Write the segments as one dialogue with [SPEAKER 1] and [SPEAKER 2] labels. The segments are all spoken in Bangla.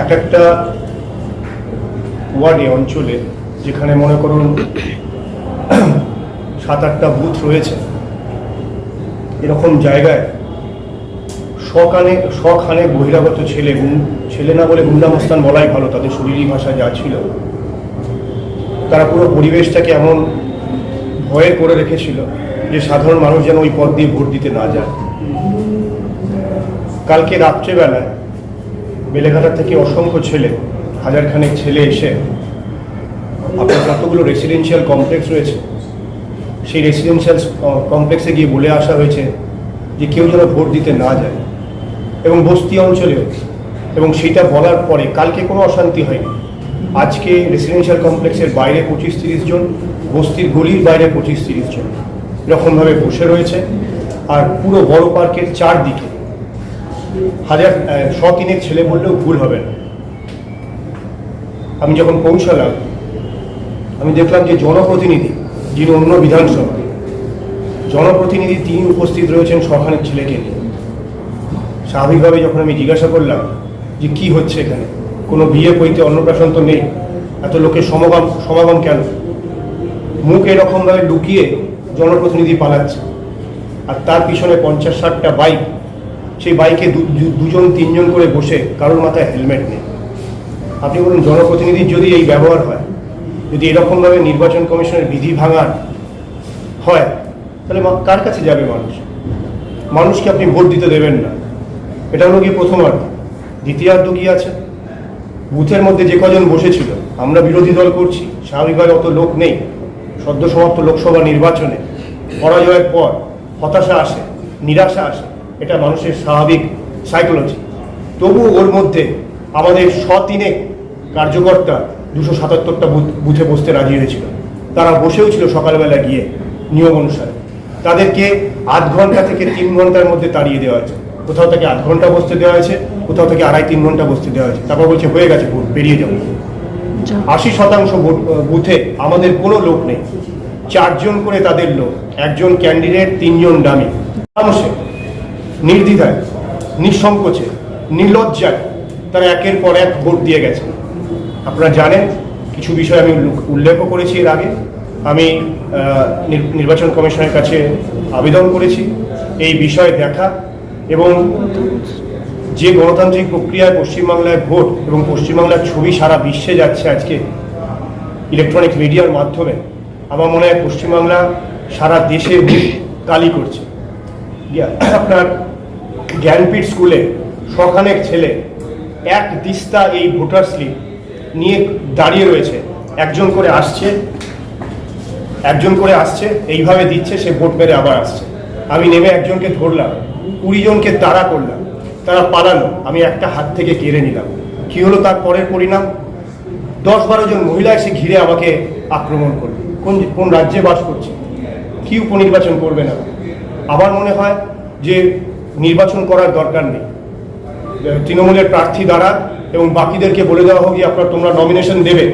[SPEAKER 1] এক একটা ওয়ার্ডে, অঞ্চলে, যেখানে মনে করুন সাত আটটা বুথ রয়েছে, এরকম জায়গায় শখানে শখানে বহিরাগত ছেলে ছেলে না বলে গুন্ডামস্তান বলাই ভালো, তাদের শরীরী ভাষা যা ছিল, তারা পুরো পরিবেশটাকে এমন ভয়ে করে রেখেছিল যে সাধারণ মানুষ যেন ওই পথ দিয়ে ভোট দিতে না যায়। কালকে রাত্রেবেলায় বেলেঘাটা থেকে অসংখ্য ছেলে, হাজারখানেক ছেলে এসে আপনার কতগুলো রেসিডেন্সিয়াল কমপ্লেক্স রয়েছে। সেই রেসিডেন্সিয়াল কমপ্লেক্সে গিয়ে বলে আসা হয়েছে যে কেউ যেন ভোট দিতে না যায়। এবং বস্তি অঞ্চলেও এবং সেটা বলার পরে কালকে কোনো অশান্তি হয়নি। আজকে রেসিডেন্সিয়াল কমপ্লেক্সের বাইরে পঁচিশ তিরিশ জন, বস্তির গলির বাইরে পঁচিশ তিরিশ জন এরকমভাবে বসে রয়েছে। আর পুরো বড় পার্কের চারদিকে হাজার শ তিনের ছেলে বললেও ভুল হবে না। আমি যখন পৌঁছালাম, আমি দেখলাম যে জনপ্রতিনিধি, যিনি অন্য বিধানসভা জনপ্রতিনিধি তিনি উপস্থিত রয়েছেন শখানেক ছেলেকে নিয়ে। স্বাভাবিকভাবে যখন আমি জিজ্ঞাসা করলাম যে কি হচ্ছে এখানে, কোনো বিয়ে বইতে অন্নপ্রাশন তো নেই, এত লোকের সমাগম সমাগম কেন? মুখ এরকমভাবে লুকিয়ে জনপ্রতিনিধি পালাচ্ছে। আর তার পিছনে পঞ্চাশ ষাটটা বাইক সেই বাইকে দুজন, তিনজন করে বসে কারোর মাথায় হেলমেট নেই। আপনি বলুন, জনপ্রতিনিধির যদি এই ব্যবহার হয়, যদি এরকমভাবে নির্বাচন কমিশনের বিধি ভাঙার হয়, তাহলে কার কাছে যাবে মানুষ? মানুষকে আপনি ভোট দিতে দেবেন না। এটা হলো গিয়ে প্রথমার্ধ দ্বিতীয়ার্ধ কি আছে? বুথের মধ্যে যে কজন বসেছিল, আমরা বিরোধী দল করছি, স্বাভাবিকভাবে অত লোক নেই। সদ্য সমাপ্ত লোকসভা নির্বাচনে পরাজয়ের পর হতাশা আসে, নিরাশা আসে। এটা মানুষের স্বাভাবিক সাইকোলজি তবু ওর মধ্যে আমাদের সতিনে কার্যকর্তা দুশো সাতাত্তরটা বুথে বসতে রাজি হয়েছিল। তারা বসেও ছিল সকালবেলা গিয়ে নিয়ম অনুসারে। তাদেরকে আধ ঘণ্টা থেকে তিন ঘণ্টার মধ্যে তাড়িয়ে দেওয়া হয়েছে। কোথাও থেকে আধ ঘণ্টা বসতে দেওয়া হয়েছে কোথাও থেকে আড়াই তিন ঘণ্টা বসতে দেওয়া হয়েছে। তারপর বলছে হয়ে গেছে ভোট বেরিয়ে যাব আশি শতাংশ ভোট- বুথে আমাদের কোনো লোক নেই। চারজন করে তাদের লোক একজন ক্যান্ডিডেট তিনজন ডামি। নির্দ্বিধায়, নিঃসংকোচে, নির্লজ্জায় তারা একের পর এক ভোট দিয়ে গেছে। আপনারা জানেন, কিছু বিষয় আমি উল্লেখ- উল্লেখও করেছি এর আগে। আমি নির্বাচন কমিশনের কাছে আবেদন করেছি এই বিষয়ে দেখা এবং যে গণতান্ত্রিক প্রক্রিয়ায় পশ্চিমবাংলায় ভোট এবং পশ্চিমবাংলার ছবি সারা বিশ্বে যাচ্ছে আজকে ইলেকট্রনিক মিডিয়ার মাধ্যমে, আমার মনে হয় পশ্চিমবাংলা সারা দেশে কালি করছে। আপনার জ্ঞানপীঠ স্কুলে শখানেক ছেলে এক দিস্তা এই ভোটার স্লিপ নিয়ে দাঁড়িয়ে রয়েছে। একজন করে আসছে, একজন করে আসছে, এইভাবে দিচ্ছে, সে ভোট মেরে আবার আসছে। আমি নেমে একজনকে ধরলাম, কুড়ি জনকে তাড়া করলাম, তারা পালালো, আমি একটা হাত থেকে কেড়ে নিলাম। কি হলো তার পরের পরিণাম? দশ বারো জন মহিলা এসে ঘিরে আমাকে আক্রমণ করল। কোন কোন রাজ্যে বাস করছে? কি উপনির্বাচন করবে না? আমার মনে হয় যে নির্বাচন করার দরকার নেই। তৃণমূলের প্রার্থী দ্বারা এবং বাকিদেরকে বলে দেওয়া হোক যে আপনার তোমরা নমিনেশন দেবে।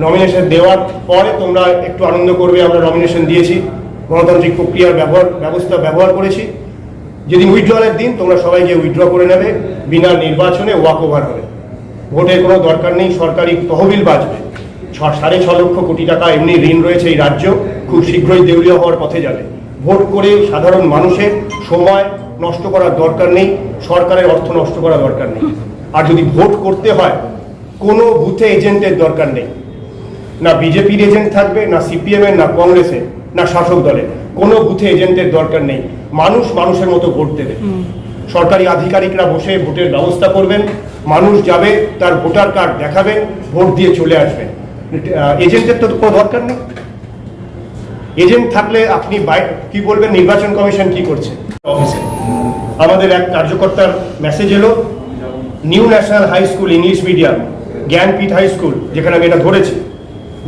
[SPEAKER 1] নমিনেশন দেওয়ার পরে তোমরা একটু আনন্দ করবে, আমরা নমিনেশন দিয়েছি। গণতান্ত্রিক প্রক্রিয়ার ব্যবহার, ব্যবস্থা ব্যবহার করেছি। যেদিন উইথড্রলের দিন, তোমরা সবাই গিয়ে উইথড্র করে নেবে। বিনা নির্বাচনে ওয়াক ওভার হবে। ভোটের কোনো দরকার নেই, সরকারি তহবিল বাঁচবে ছ, সাড়ে ছ লক্ষ কোটি টাকা এমনি ঋণ রয়েছে এই রাজ্য। খুব শীঘ্রই দেউলিয়া হওয়ার পথে যাবে। ভোট করে সাধারণ মানুষের সময় নষ্ট করার দরকার নেই, সরকারের অর্থ নষ্ট করার দরকার নেই। আর যদি ভোট করতে হয়, কোনো বুথে এজেন্টের দরকার নেই। না বিজেপির এজেন্ট থাকবে, না সিপিএম এর না কংগ্রেসের, না শাসক দলের। কোনো বুথে এজেন্টের দরকার নেই। মানুষ মানুষের মতো ভোট দেবে। সরকারি আধিকারিকরা বসে ভোটের ব্যবস্থা করবেন। মানুষ যাবে, তার ভোটার কার্ড দেখাবেন ভোট দিয়ে চলে আসবেন এজেন্টের তো কোনো দরকার নেই। এজেন্ট থাকলে আপনি কি বলবেন? নির্বাচন কমিশন কি করছে? অফিসে। আমাদের এক কার্যকর্তার মেসেজ এলো new national high school English medium Gyanpeeth high school যেখানে আমি এটা ধরেছি।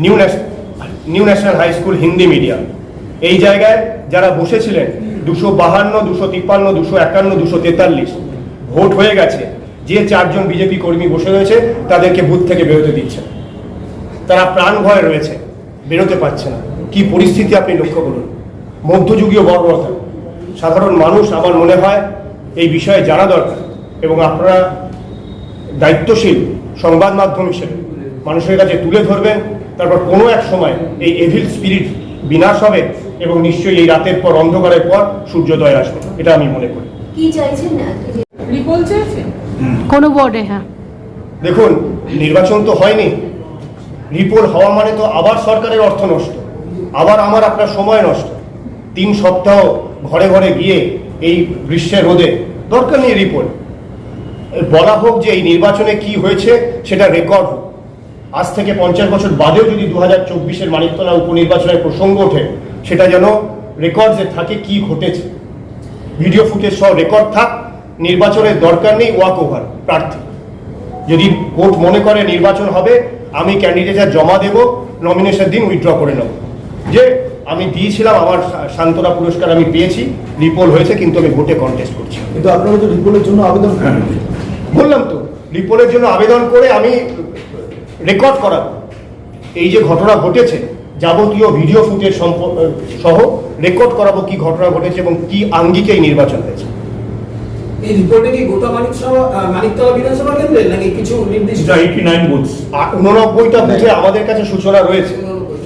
[SPEAKER 1] New new national high school Hindi medium এই জায়গায় যারা বসেছিলেন, দুশো বাহান্ন, দুশো তিপ্পান্ন, দুশো একান্ন, দুশো তেতাল্লিশ, ভোট হয়ে গেছে। যে চারজন বিজেপি কর্মী বসে রয়েছে, তাদেরকে বুথ থেকে বেরোতে দিচ্ছে তারা প্রাণ ভয়ে রয়েছে, বেরোতে পারছে না। কি পরিস্থিতি আপনি লক্ষ্য করুন। মধ্যযুগীয় বর্বরতা। সাধারণ মানুষ আমার মনে হয় এই বিষয়ে জানা দরকার এবং আপনারা দায়িত্বশীল সংবাদ মাধ্যম হিসেবে মানুষের কাছে তুলে ধরবেন তারপর কোনো এক সময় এই এভিল স্পিরিট বিনাশ হবে এবং নিশ্চয়ই এই রাতের পর অন্ধকারের পর সূর্যোদয় আসবে এটা আমি মনে করি।
[SPEAKER 2] কি চাইছেন
[SPEAKER 3] রিপোর্ট
[SPEAKER 4] বোর্ডে হ্যাঁ।
[SPEAKER 1] দেখুন নির্বাচন তো হয়নি। রিপোর্ট হওয়া মানে তো আবার সরকারের অর্থ নষ্ট। আবার আমার আপনার সময় নষ্ট। তিন সপ্তাহ ঘরে ঘরে গিয়ে এই গ্রীষ্মের রোদে দরকার নেই রিপোর্ট বলা হোক যে এই নির্বাচনে কি হয়েছে, সেটা রেকর্ড হোক। আজ থেকে পঞ্চাশ বছর বাদেও যদি দু হাজার চব্বিশের মানিকতলা উপনির্বাচনের প্রসঙ্গ ওঠে, সেটা যেন রেকর্ডসে থাকে কি ঘটেছে। ভিডিও ফুটেজ সহ রেকর্ড থাক, নির্বাচনের দরকার নেই ওয়াক ওভার প্রার্থী। যদি কোর্ট মনে করে নির্বাচন হবে, আমি ক্যান্ডিডেটার জমা দেব নমিনেশন দিন উইথড্র করে নেব। যে আমি দিয়েছিলাম আমার শান্তরা পুরস্কার আমি পেয়েছি। রিপোল হয়েছে কিন্তু আমি ভোটে কন্টেস্ট করছি।
[SPEAKER 5] কিন্তু আপনারা তো রিপোলের জন্য আবেদন করেন।
[SPEAKER 1] বললাম তো রিপোর্টের জন্য আবেদন করে আমি রেকর্ড করাবো। এই যে ঘটনা ঘটেছে যাবতীয় ভিডিও ফুটেজ সম্প- সহ রেকর্ড করাবো কি ঘটনা ঘটেছে এবং কি আঙ্গিকে এই নির্বাচন হয়েছে।
[SPEAKER 6] এই রিপোর্টে কি গোটা মানিকতলা বিধানসভা কেন্দ্রে নাকি কিছু নির্দিষ্ট
[SPEAKER 7] এইটি নাইন
[SPEAKER 1] উননব্বইটা বুথে আমাদের কাছে সূচনা রয়েছে।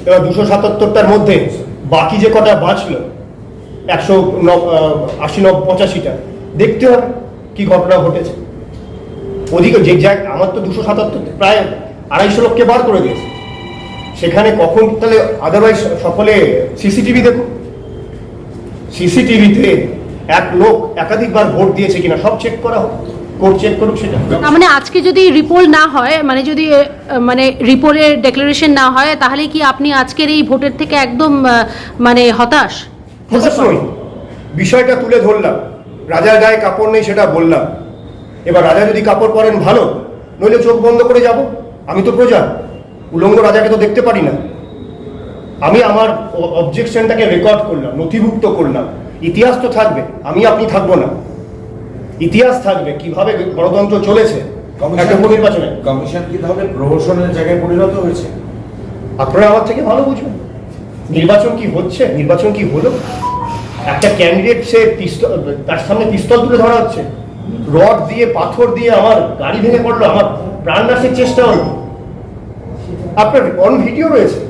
[SPEAKER 1] এবার দুশো সাতাত্তরটার মধ্যে বাকি যে কটা বাঁচলো, একশো আশি নব, পঁচাশিটা, দেখতে হবে কি ঘটনা ঘটেছে। ওদিকে যে যাক আমার তো দুশো সাতাত্তর, প্রায় আড়াইশো লোককে বার করে দিয়েছে। সেখানে কখন, তাহলে আদারওয়াইজ সকলে সিসিটিভি দেখুন সিসিটিভিতে এক লোক একাধিকবার ভোট দিয়েছে কিনা, সব চেক করা হোক। কোর্ট চেক করুক সেটা
[SPEAKER 4] তার মানে আজকে যদি রিপোর্ট না হয় মানে যদি মানে রিপোর্টের ডেক্লারেশন না হয় তাহলে কি আপনি আজকের এই ভোটের থেকে একদম মানে হতাশ?
[SPEAKER 1] অবশ্যই বিষয়টা তুলে ধরলাম। রাজার গায়ে কাপড় নেই সেটা বললাম। এবার রাজা যদি কাপড় পরেন ভালো নইলে চোখ বন্ধ করে যাব। আমি তো প্রজা উলঙ্গ রাজাকে তো দেখতে পারি না। আমি আমার অবজেকশনটাকে রেকর্ড করলাম নথিভুক্ত করলাম। ইতিহাস তো থাকবে আমি আপনি থাকব না। ইতিহাস থাকবে কীভাবে গণতন্ত্র চলেছে একটা উপনির্বাচনে
[SPEAKER 5] কমিশন কি তাহলে প্রহসনের জায়গায় পরিণত হয়েছে?
[SPEAKER 1] আপনারা আমার থেকে ভালো বুঝবেন। নির্বাচন কি হচ্ছে নির্বাচন কি হলো? একটা ক্যান্ডিডেট সে পিস্তল তার সামনে পিস্তল তুলে ধরা হচ্ছে। রড দিয়ে পাথর দিয়ে আমার গাড়ি ভেঙে পড়ল আমার প্রাণ নাশের চেষ্টা হলো। আপনার অন ভিডিও রয়েছে।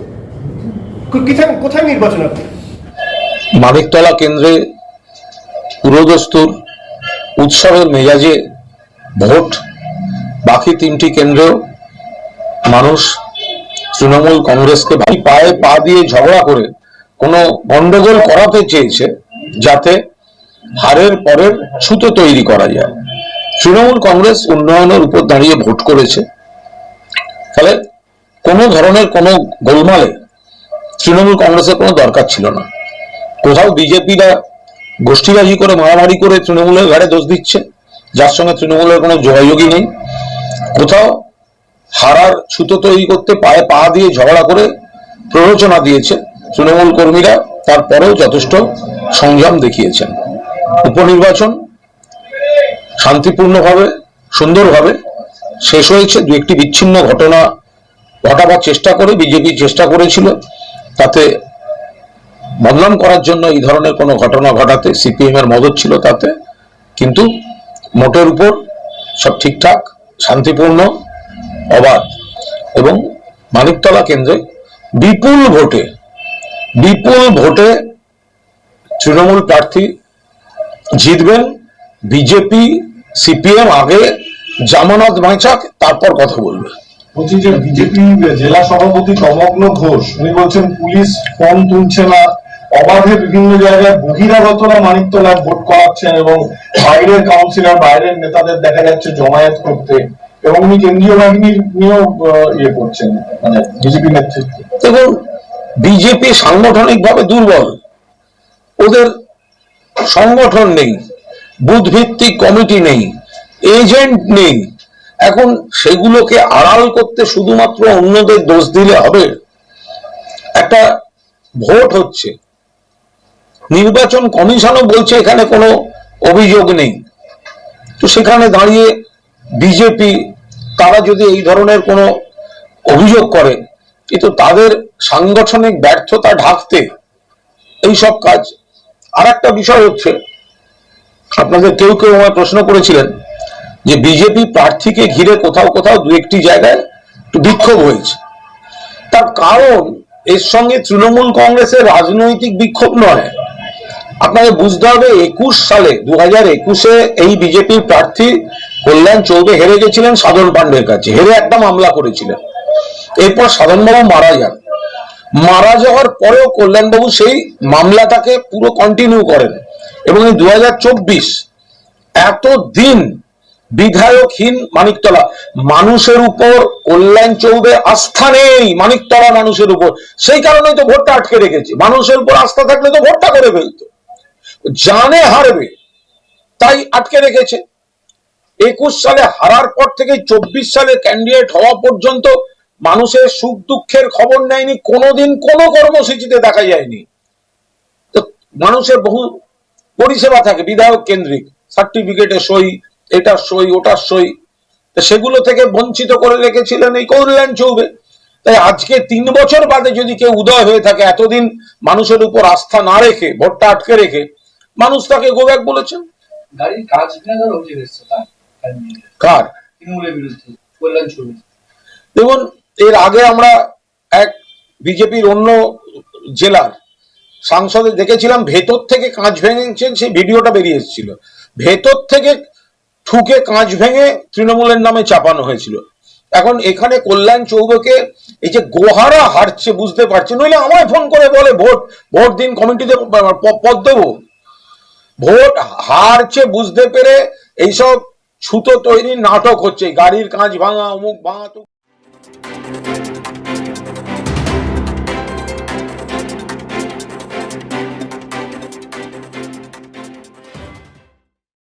[SPEAKER 1] কোথায় নির্বাচন আপনি
[SPEAKER 8] মানিকতলা কেন্দ্রে পুরোদস্তুর উৎসবের মেজাজে ভোট, বাকি তিনটি কেন্দ্রেও মানুষ তৃণমূল কংগ্রেসকে পায়ে পা দিয়ে ঝগড়া করে কোনো গন্ডগোল করাতে চেয়েছে যাতে হারের পরের ছুতো তৈরি করা যায়। তৃণমূল কংগ্রেস উন্নয়নের উপর দাঁড়িয়ে ভোট করেছে। ফলে কোনো ধরনের কোনো গোলমালে তৃণমূল কংগ্রেসের কোনো দরকার ছিল না। কোথাও বিজেপিরা গোষ্ঠীবাজি করে, মারামারি করে তৃণমূলের ঘাড়ে দোষ দিচ্ছে, যার সঙ্গে তৃণমূলের কোনো যোগাযোগই নেই। কোথাও হারার সুতো তৈরি করতে পায়ে পা দিয়ে ঝগড়া করে প্ররোচনা দিয়েছে তৃণমূল কর্মীরা, তারপরেও যথেষ্ট সংযম দেখিয়েছেন। উপনির্বাচন শান্তিপূর্ণভাবে, সুন্দরভাবে শেষ হয়েছে। দু একটি বিচ্ছিন্ন ঘটনা ঘটাবার চেষ্টা করে, বিজেপি চেষ্টা করেছিল, তাতে বদনাম করার জন্য এই ধরনের কোনো ঘটনা ঘটাতে সিপিএম এর মদত ছিল তাতে, কিন্তু মোটের উপর সব ঠিকঠাক, শান্তিপূর্ণ, অবাধ এবং মানিকতলা কেন্দ্রে বিপুল ভোটে বিপুল ভোটে তৃণমূল প্রার্থী জিতবেন বিজেপি, সিপিএম, আগে জামানত বাঁচাক, তারপর কথা বলবে।
[SPEAKER 7] বলছি যে বিজেপি জেলা সভাপতি তমগ্ন ঘোষ, উনি বলছেন পুলিশ ফোন তুলছে না অবাধে বিভিন্ন জায়গায় বহিরাগতরা মানিকতলায় ভোট করাচ্ছেন এবং বাইরের কাউন্সিলর বাইরের নেতাদের দেখা যাচ্ছে জমায়েত করতে এবং উনি কেন্দ্রীয় বাহিনীর নিয়েও ইয়ে করছেন মানে বিজেপি নেতৃত্বে।
[SPEAKER 8] এবং বিজেপি সাংগঠনিকভাবে দুর্বল। ওদের সংগঠন নেই বুথ ভিত্তিক কমিটি নেই, এজেন্ট নেই। এখন সেগুলোকে আড়াল করতে শুধুমাত্র অন্যদের দোষ দিলে হবে? একটা ভোট হচ্ছে। নির্বাচন কমিশনও বলছে এখানে কোনো অভিযোগ নেই। তো সেখানে দাঁড়িয়ে বিজেপি, তারা যদি এই ধরনের কোনো অভিযোগ করে কিন্তু তাদের সাংগঠনিক ব্যর্থতা ঢাকতে এই সব কাজ। আর একটা বিষয় হচ্ছে, আপনাদের কেউ কেউ আমায় প্রশ্ন করেছিলেন যে বিজেপি প্রার্থীকে ঘিরে কোথাও কোথাও দু একটি জায়গায় বিক্ষোভ হয়েছে। তার কারণ এর সঙ্গে তৃণমূল কংগ্রেসের রাজনৈতিক বিক্ষোভ নয়। আপনাকে বুঝতে হবে একুশ সালে দু হাজার একুশে এই বিজেপির প্রার্থী কল্যাণ চৌবে হেরে গেছিলেন সাধন পান্ডের কাছে। হেরে একটা মামলা করেছিলেন। এরপর সাধনবাবু মারা যান। মারা যাওয়ার পরেও কল্যাণবাবু সেই মামলাটাকে পুরো কন্টিনিউ করেন এবং এই দু হাজার চব্বিশ এতদিন বিধায়কহীন মানিকতলা, মানুষের উপর কল্যাণ চৌবে আস্থা নেই, মানিকতলা মানুষের উপর। সেই কারণেই তো ভোটটা আটকে রেখেছে। মানুষের উপর আস্থা থাকলে তো ভোটটা করে ফেলতো। জানে হারবে, তাই আটকে রেখেছে। একুশ সালে হারার পর থেকে চব্বিশ সালে ক্যান্ডিডেট হওয়া পর্যন্ত মানুষের সুখ দুঃখের খবর নেয়নি, কোনোদিন কোনো কর্মসূচিতে দেখা যায়নি। তো মানুষের বহু পরিষেবা থাকে, বিধায়ক কেন্দ্রিক সার্টিফিকেটে সই এটার সই, ওটার সই সেগুলো থেকে বঞ্চিত করে রেখেছিলেন এই কল্যাণ চৌবে তাই আজকে তিন বছর বাদে যদি কেউ উদয় হয়ে থাকে, এতদিন মানুষের উপর আস্থা না রেখে, ভোটটা আটকে রেখে মানুষ তাকে গোব্যাক বলেছেন?
[SPEAKER 2] গাড়ির কাজ ভেঙে অভিযোগ এসছে
[SPEAKER 8] কার?
[SPEAKER 2] তৃণমূলের বিরুদ্ধে কল্যাণ ছবি
[SPEAKER 8] দেখুন এর আগে আমরা এক বিজেপির অন্য জেলার সাংসদে দেখেছিলাম ভেতর থেকে কাঁচ ভেঙেছেন সেই ভিডিওটা বেরিয়ে এসেছিল। ভেতর থেকে ঠুকে কাঁচ ভেঙে তৃণমূলের নামে চাপানো হয়েছিল। এখন এখানে কল্যাণ চৌবকে এই যে গোহারা হারছে বুঝতে পারছে নইলে আমায় ফোন করে বলে ভোট ভোট দিন কমিটিতে পদ দেবো। ভোট হারছে বুঝতে পেরে এইসব ছুতো তৈরি নাটক হচ্ছে, গাড়ির কাঁচ ভাঙা, অমুক ভাঙা তো